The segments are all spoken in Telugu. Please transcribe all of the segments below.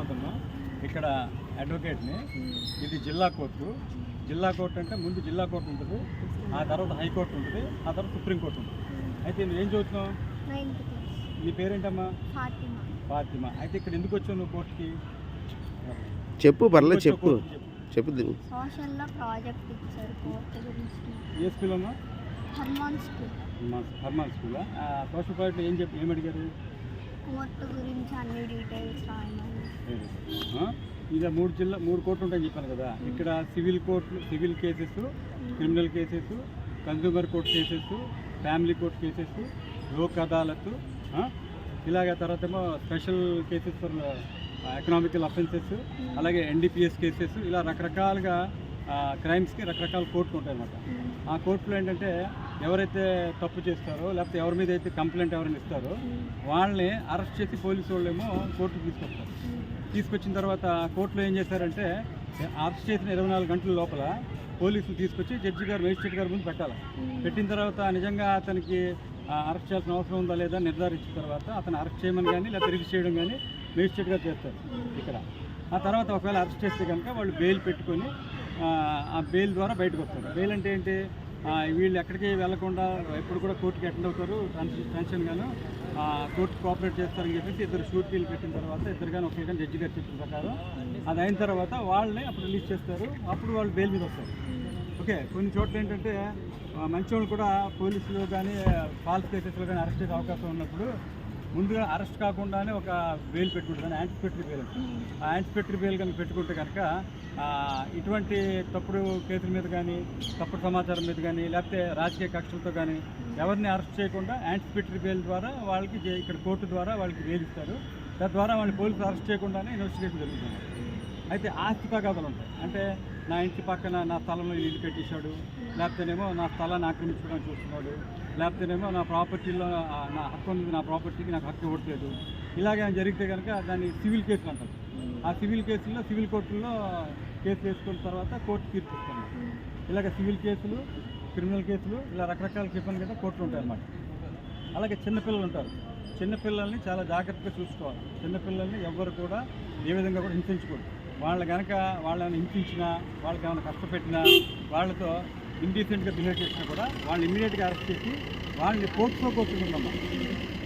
హనుమంతమ్మ ఇక్కడ అడ్వకేట్ని. ఇది జిల్లా కోర్టు. జిల్లా కోర్టు అంటే ముందు జిల్లా కోర్టు ఉంటుంది. ఆ తర్వాత హైకోర్టు ఉంటుంది. ఆ తర్వాత సుప్రీంకోర్టు ఉంటుంది. అయితే నువ్వు ఏం చదువుతున్నావు? నీ పేరేంటమ్మా? ఫాతిమా. ఫాతిమా. అయితే ఇక్కడ ఎందుకు వచ్చావు నువ్వు కోర్టుకి? చెప్పు పర్లేదు చెప్పు. చెప్పు. చెప్పు సోషల్లో ప్రాజెక్ట్ ఇచ్చారు కోర్టు గురించి. ఏ స్కూల్ అమ్మా హనుమాన్ స్కూల్. హర్మాన్ స్కూలా? సోషల్ ప్రాజెక్ట్ ఏం చెప్పి ఏం అడిగారు కోర్టు గురించి అన్ని డీటెయిల్స్ రాయమని. ఆ? ఇక మూడు జిల్లా మూడు కోర్టులు ఉంటాయని చెప్పాను కదా. ఇక్కడ సివిల్ కోర్టులు civil cases criminal cases consumer court cases family court cases Lok Adalat? ఇలాగ తర్వాత ఏమో special cases for economical offences అలాగే ఎన్డీపీఎస్ కేసెస్ ఇలా రకరకాలుగా క్రైమ్స్కి రకరకాల కోర్టులు ఉంటాయి అన్నమాట ఆ కోర్టులో ఏంటంటే ఎవరైతే తప్పు చేస్తారో లేకపోతే ఎవరి మీద అయితే కంప్లైంట్ ఎవరైనా ఇస్తారో వాళ్ళని అరెస్ట్ చేసి పోలీసు వాళ్ళేమో కోర్టుకు తీసుకొస్తారు. తీసుకొచ్చిన తర్వాత కోర్టులో ఏం చేశారంటే అరెస్ట్ చేసిన ఇరవై నాలుగు గంటల లోపల పోలీసులు తీసుకొచ్చి జడ్జి గారు మేజిస్ట్రేట్ గారి ముందు పెట్టాలి. పెట్టిన తర్వాత నిజంగా అతనికి అరెస్ట్ చేయాల్సిన అవసరం ఉందా లేదా నిర్ధారించిన తర్వాత అతను అరెస్ట్ చేయమని కానీ లేకపోతే రిలీజ్ చేయడం కానీ మేజిస్ట్రేట్ గారు చేస్తారు ఇక్కడ. ఆ తర్వాత ఒకవేళ అరెస్ట్ చేస్తే కనుక వాళ్ళు బెయిల్ పెట్టుకొని ఆ, బెయిల్ ద్వారా బయటకు వస్తారు. బెయిల్ అంటే ఏంటి? వీళ్ళు ఎక్కడికి వెళ్ళకుండా ఎప్పుడు కూడా కోర్టుకి అటెండ్ అవుతారు. టెన్షన్ గాను. కోర్టు కోఆపరేట్ చేస్తారని చెప్పేసి ఇద్దరు షూరిటీలు పెట్టిన తర్వాత ఇద్దరు కానీ ఒకే కానీ జడ్జి గారు చెప్పిన ప్రకారం అది అయిన తర్వాత వాళ్ళని అప్పుడు రిలీజ్ చేస్తారు. అప్పుడు వాళ్ళు బెయిల్ మీద వస్తారు. ఓకే కొన్ని చోట్ల ఏంటంటే మంచి వాళ్ళు కూడా పోలీసులు కానీ ఫాల్స్ కేసెస్లో కానీ అరెస్ట్ చేసే అవకాశం ఉన్నప్పుడు ముందుగా అరెస్ట్ కాకుండానే ఒక బెయిల్ పెట్టుకుంటుంది యాంటిసిపేటరీ బెయిల్. ఆ యాంటిసిపేటరీ బెయిల్ కనుక పెట్టుకుంటే కనుక ఇటువంటి తప్పుడు కేసుల మీద కానీ తప్పుడు సమాచారం మీద కానీ లేకపోతే రాజకీయ కక్షలతో కానీ ఎవరిని అరెస్ట్ చేయకుండా యాంటిసిపేటరీ బెయిల్ ద్వారా వాళ్ళకి ఇక్కడ కోర్టు ద్వారా వాళ్ళకి బెయిల్ ఇస్తారు. తద్వారా వాళ్ళని పోలీసులు అరెస్ట్ చేయకుండానే ఇన్వెస్టిగేషన్ జరుగుతుంది. అయితే ఆస్తి తగాదాలు ఉంటాయి. అంటే నా ఇంటి పక్కన నా స్థలంలో ఇల్లు కట్టేశాడు లేకపోతేనేమో నా స్థలాన్ని ఆక్రమించుకోవడానికి చూస్తున్నాడు లేకపోతేనేమో నా ప్రాపర్టీలో నా హక్కు ఉంది నా ప్రాపర్టీకి నాకు హక్కు ఇవ్వట్లేదు. ఇలాగే జరిగితే కనుక దాన్ని సివిల్ కేసులు అంటారు. ఆ సివిల్ కేసుల్లో సివిల్ కోర్టుల్లో కేసు వేసుకున్న తర్వాత కోర్టు తీర్పు ఇస్తుంది ఇలాగ సివిల్ కేసులు క్రిమినల్ కేసులు ఇలా రకరకాల చెప్పాను కదా కోర్టులు ఉంటాయి అన్నమాట. అలాగే చిన్నపిల్లలు ఉంటారు. చిన్నపిల్లల్ని చాలా జాగ్రత్తగా చూసుకోవాలి. చిన్నపిల్లల్ని ఎవ్వరు కూడా ఏ విధంగా కూడా హింసించకూడదు. వాళ్ళ కనుక వాళ్ళని హింసించినా వాళ్ళకి ఏమైనా కష్టపెట్టినా వాళ్ళతో ఇండీసెంట్గా బిహేవ్ చేసినా కూడా వాళ్ళని ఇమీడియట్గా అరెస్ట్ చేసి వాళ్ళని పోక్సో కోర్టు ఉందమ్మా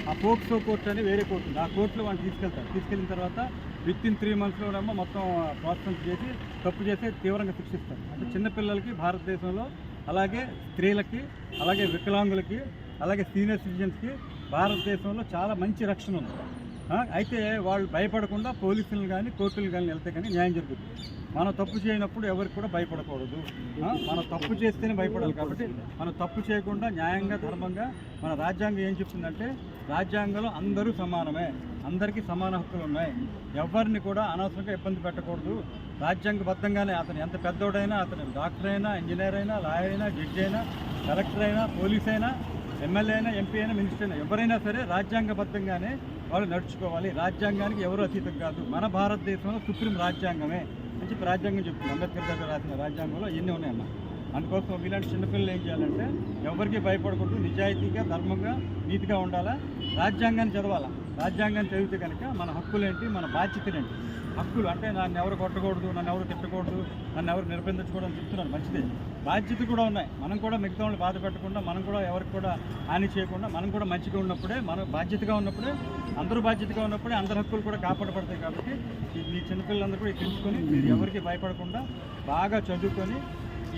ఆ పోక్సో కోర్టు అని వేరే కోర్టు ఉంది. ఆ కోర్టులో వాళ్ళని తీసుకెళ్తారు. తీసుకెళ్ళిన తర్వాత విత్ ఇన్ త్రీ మంత్స్లోనేమో మొత్తం ప్రాసెస్ చేసి తప్పు చేస్తే తీవ్రంగా శిక్షిస్తారు. అంటే చిన్నపిల్లలకి భారతదేశంలో అలాగే స్త్రీలకి అలాగే వికలాంగులకి అలాగే సీనియర్ సిటిజన్స్కి భారతదేశంలో చాలా మంచి రక్షణ ఉంది. అయితే వాళ్ళు భయపడకుండా పోలీసులు కానీ కోర్టులు కానీ వెళ్తే కానీ న్యాయం జరుగుతుంది. మనం తప్పు చేయనప్పుడు ఎవరికి కూడా భయపడకూడదు. మనం తప్పు చేస్తేనే భయపడాలి కాబట్టి మనం తప్పు చేయకుండా న్యాయంగా ధర్మంగా మన రాజ్యాంగం ఏం చెప్తుందంటే రాజ్యాంగంలో అందరూ సమానమే అందరికీ సమాన హక్కులు ఉన్నాయి. ఎవరిని కూడా అనవసరంగా ఇబ్బంది పెట్టకూడదు. రాజ్యాంగబద్ధంగానే అతను ఎంత పెద్దోడైనా అతను డాక్టర్ అయినా ఇంజనీర్ అయినా లాయర్ అయినా జడ్జి అయినా కలెక్టర్ అయినా పోలీస్ అయినా ఎమ్మెల్యే అయినా ఎంపీ అయినా మినిస్టర్ అయినా ఎవరైనా సరే రాజ్యాంగబద్ధంగానే వాళ్ళు నడుచుకోవాలి. రాజ్యాంగానికి ఎవరు అతీతం కాదు. మన భారతదేశంలో సుప్రీం రాజ్యాంగమే అని చెప్పి రాజ్యాంగం చెప్తుంది. అంబేద్కర్ గారు రాసిన రాజ్యాంగంలో ఎన్ని ఉన్నాయమ్మా అందుకోసం ఇలాంటి చిన్నపిల్లలు ఏం చేయాలంటే ఎవరికి భయపడకూడదు. నిజాయితీగా ధర్మంగా నీతిగా ఉండాలా? రాజ్యాంగాన్ని చదవాలా? రాజ్యాంగాన్ని చదివితే కనుక మన హక్కులేంటి మన బాధ్యతలేంటి? హక్కులు అంటే నన్ను ఎవరు కొట్టకూడదు నన్ను ఎవరు తిట్టకూడదు నన్ను ఎవరు నిర్బంధించకూడదు అని చెప్తున్నాను మంచిదే. బాధ్యత కూడా ఉన్నాయి. మనం కూడా మిగతా వాళ్ళని బాధ పెట్టకుండా మనం కూడా ఎవరికి కూడా హాని చేయకుండా మనం కూడా మంచిగా ఉన్నప్పుడే మనం బాధ్యతగా ఉన్నప్పుడే అందరూ బాధ్యతగా ఉన్నప్పుడే అందరి హక్కులు కూడా కాపాడబడతాయి కాబట్టి మీ చిన్నపిల్లలందరూ కూడా తెలుసుకొని మీరు ఎవరికి భయపడకుండా బాగా చదువుకొని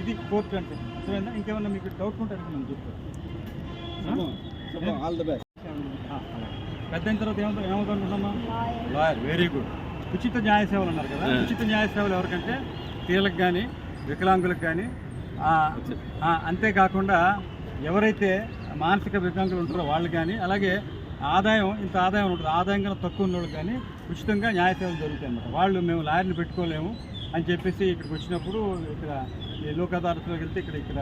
ఇది కోర్టు అంటే. అర్థమైందా? ఇంకేమన్నా మీకు డౌట్ ఉంటే అడగండి నేను చెప్తాను ఆల్ ద బెస్ట్. పెద్ద అయిన తర్వాత ఏమవుతా ఏమవుతుంటున్నామా లాయర్. లాయర్. వెరీ గుడ్ ఉచిత న్యాయ సేవలు అన్నారు కదా? ఉచిత న్యాయ సేవలు ఎవరికంటే? స్త్రీలకు కానీ వికలాంగులకు కానీ అంతేకాకుండా ఎవరైతే మానసిక వికలాంగులు ఉంటారో వాళ్ళు కానీ అలాగే ఆదాయం ఇంత ఆదాయం ఉంటుంది. ఆదాయం కన్నా తక్కువ ఉన్న వాళ్ళకి కానీ ఉచితంగా న్యాయ సేవలు జరుగుతాయి అన్నమాట వాళ్ళు మేము లాయర్ని పెట్టుకోలేము అని చెప్పేసి ఇక్కడికి వచ్చినప్పుడు ఇక్కడ లోక్ అదాలత్లోకి వెళ్తే ఇక్కడ ఇక్కడ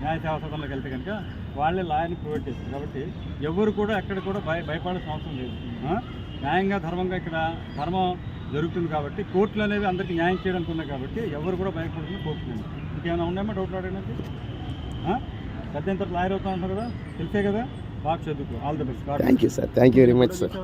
న్యాయ సేవా సదనంలోకి వెళ్తే కనుక వాళ్ళే లాయర్ని ప్రొవైడ్ చేస్తారు. కాబట్టి ఎవరు కూడా ఎక్కడ కూడా భయ భయపడాల్సిన అవసరం లేదు? న్యాయంగా ధర్మంగా ఇక్కడ ధర్మం జరుగుతుంది కాబట్టి కోర్టులు అనేవి అందరికీ న్యాయం చేయడానికి ఉన్నాయి కాబట్టి ఎవరు కూడా భయపడుతుంది కోర్టులు ఇంకేమైనా ఉన్నాయమ్మా డౌట్లు అడగడానికి? పెద్ద ఎంత లాయర్ అవుతా ఉంటారు కదా? తెలిసే కదా? బాగా చదువుకో. All the best. Thank you sir thank you very much sir